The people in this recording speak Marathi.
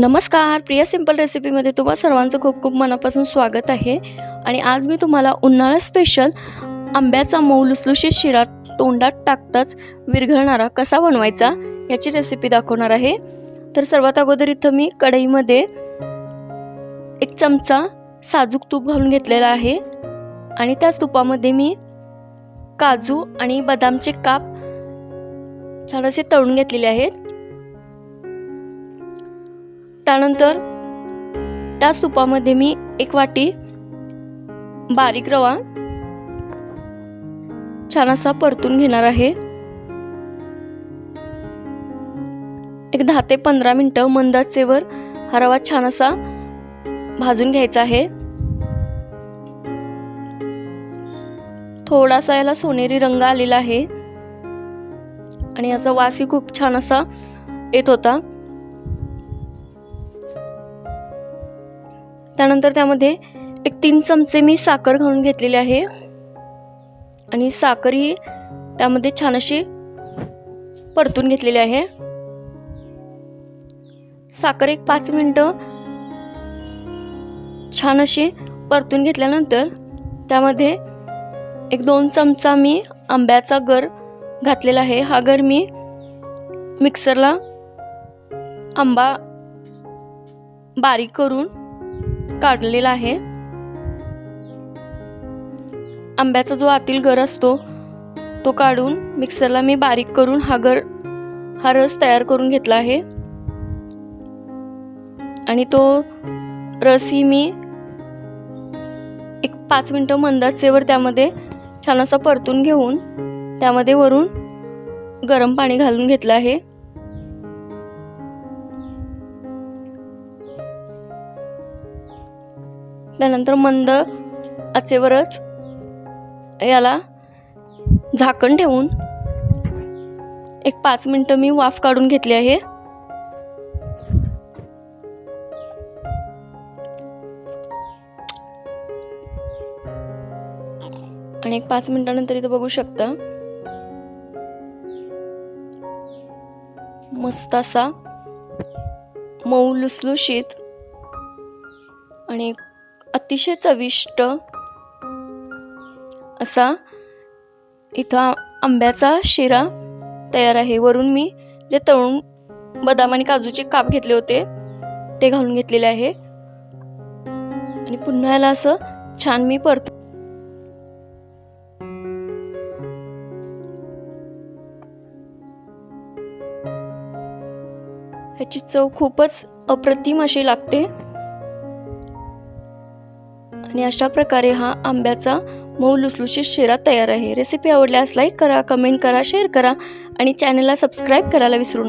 नमस्कार प्रिया सिंपल रेसिपीमध्ये तुम्हा सर्वांचं खूप खूप मनापासून स्वागत आहे. आणि आज मी तुम्हाला उन्हाळा स्पेशल आंब्याचा मऊ लुसलुशीत शिरा तोंडात टाकताच विरघळणारा कसा बनवायचा याची रेसिपी दाखवणार आहे. तर सर्वात अगोदर इथं मी कढईमध्ये एक चमचा साजूक तूप घालून घेतलेला आहे. आणि त्याच तुपामध्ये मी काजू आणि बदामचे काप छान असे तळून घेतलेले आहेत. त्यानंतर त्याच तुपामध्ये मी एक वाटी बारीक रवा छान असा परतून घेणार आहे. एक दहा ते पंधरा मिनटं मंदाचेवर हा रवा छान असा भाजून घ्यायचा आहे. थोडासा याला सोनेरी रंग आलेला आहे. आणि याचा वासही खूप छान असा येत होता. त्यानंतर त्यामध्ये एक तीन चमचे मी साखर घालून घेतलेली आहे. आणि साखर ही त्यामध्ये छान अशी परतून घेतलेली आहे. साखर एक पाच मिनटं छान अशी परतून घेतल्यानंतर त्यामध्ये एक दोन चमचा मी आंब्याचा गर घातलेला आहे. हा गर मी मिक्सरला आंबा बारीक करून काढलेला आहे. आंब्याचा जो आतील गर असतो तो काढून मिक्सरला मी बारीक करून हा गर हा रस तयार करून घेतला आहे. आणि तो रसही मी एक पाच मिनटं मंदाचेवर त्यामध्ये छान असा परतून घेऊन त्यामध्ये वरून गरम पाणी घालून घेतलं आहे. त्यानंतर मंद आचेवरच याला झाकण ठेवून एक पाच मिनटं मी वाफ काढून घेतली आहे. आणि एक पाच मिनिटानंतर इथं बघू शकता. मस्त असा मऊ लुसलुशीत आणि अतिशय चविष्ट असा इथं आंब्याचा शिरा तयार आहे. वरून मी जे तळून बदाम आणि काजूचे काप घेतले होते ते घालून घेतलेले आहे. आणि पुन्हा याला असं छान मी परत ह्याची चव खूपच अप्रतिम अशी लागते. आणि अशा प्रकारे हा आंब्याचा मऊ लुसलुशीत शिरा तयार आहे. रेसिपी आवडल्यास लाईक करा कमेंट करा शेअर करा आणि चॅनलला सबस्क्राईब करायला विसरू